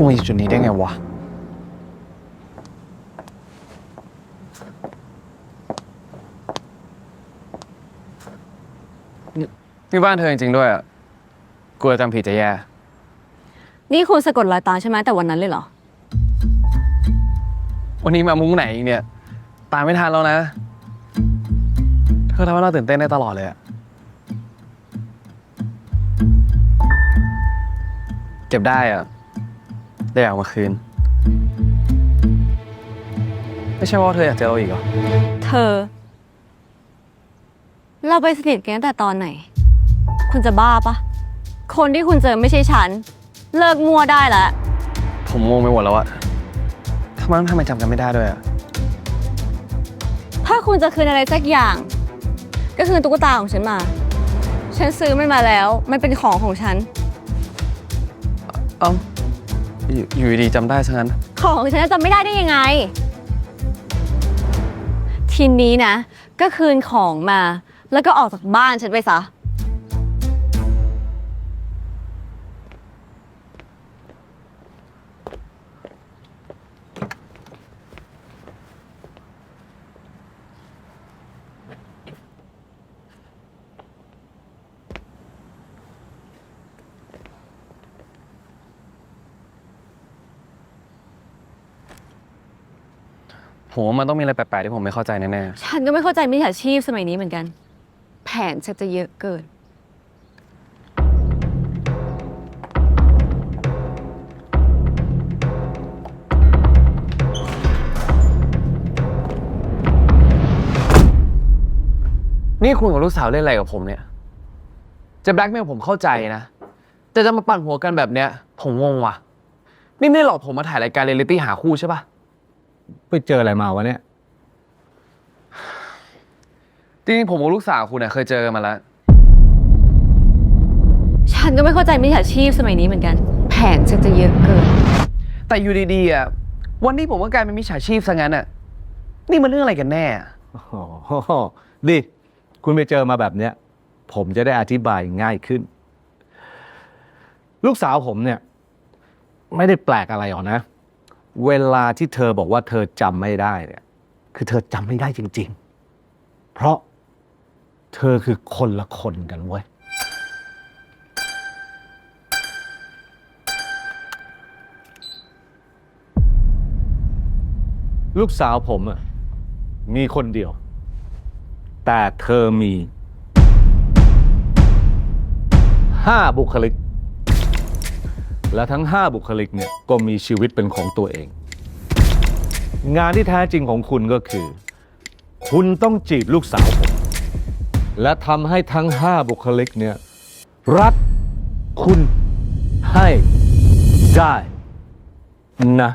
กูมาอยู่จุดนี้ได้ไงวะนี่นี่บ้านเธอจริงๆด้วยอะกลัวจำผิดจะแย่ นี่คุณสะกดรอยตามใช่ไหมแต่วันนั้นเลยเหรอ วันนี้มามุ้งไหนอีกเนี่ย ตามไม่ทันแล้วนะ เธอทำให้เราตื่นเต้นได้ตลอดเลยอะเก็บได้อะ ได้เอามาคืน ไม่ใช่ว่าเธออยากเจอเราอีกเหรอ เธอ เราไปสนิทกันตั้งแต่ตอนไหน คุณจะบ้าปะ คนที่คุณเจอไม่ใช่ฉัน เลิกมั่วได้แล้ว ผมงงไปหมดแล้วอะทำไมต้องทำไมจำกันไม่ได้ด้วยอะถ้าคุณจะคืนอะไรสักอย่าง ก็คืนตุ๊กตาของฉันมา ฉันซื้อมันมาแล้ว มันเป็นของของฉัน เอ้า อยู่อยู่ดีๆจำได้ซะงั้นของของฉันจะจำไม่ได้ได้ยังไง ทีนี้นะ ก็คืนของมา แล้วก็ออกจากบ้านฉันไปซะ ผมว่ามันต้องมีอะไรแปลกๆที่ผมไม่เข้าใจแน่ฉันก็ไม่เข้าใจมิจฉาชีพสมัยนี้เหมือนกัน แผนชักจะเยอะเกิน ๆ นี่คุณกับลูกสาวเล่นอะไรกับผมเนี่ย จะแบล็กเมลผมเข้าใจนะ แต่จะมาปั่นหัวกันแบบเนี้ย ผมงงว่ะ นี่ไม่ได้หลอกผมมาถ่ายรายการเรียลลิตี้หาคู่ใช่ปะ ไปเจออะไรมาวะเนี่ย จริงๆผมกับลูกสาวคุณเน่ยเคยเจอกันมาแล้ว ฉันก็ไม่เข้าใจมิจฉาชีพสมัยนี้เหมือนกัน แผนชักจะเยอะเกิน แต่อยู่ดีๆอะวันนี้ผมก็กลายเป็นมิจฉาชีพซะงั้นอะนี่มันเรื่องอะไรกันแน่อะโอ้โหดิคุณไปเจอมาแบบเนี้ย ผมจะได้อธิบายง่ายขึ้น ลูกสาวผมเนี่ย ไม่ได้แปลกอะไรหรอกนะ เวลาที่เธอบอกว่าเธอจำไม่ได้เนี่ย คือเธอจำไม่ได้จริง ๆ เพราะเธอคือคนละคนกันเว้ย ลูกสาวผมอะมีคนเดียว แต่เธอมีห้าบุคลิก และทั้งห้าบุคลิกเนี่ยก็มีชีวิตเป็นของตัวเอง งานที่แท้จริงของคุณก็คือ คุณต้องจีบลูกสาวผม และทำให้ทั้งห้าบุคลิกเนี่ยรักคุณให้ได้นะ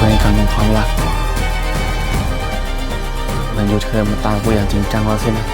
บรรยากาศของความรักมันอยู่เธอมาตามกูอย่างจริงจังแล้วสินะ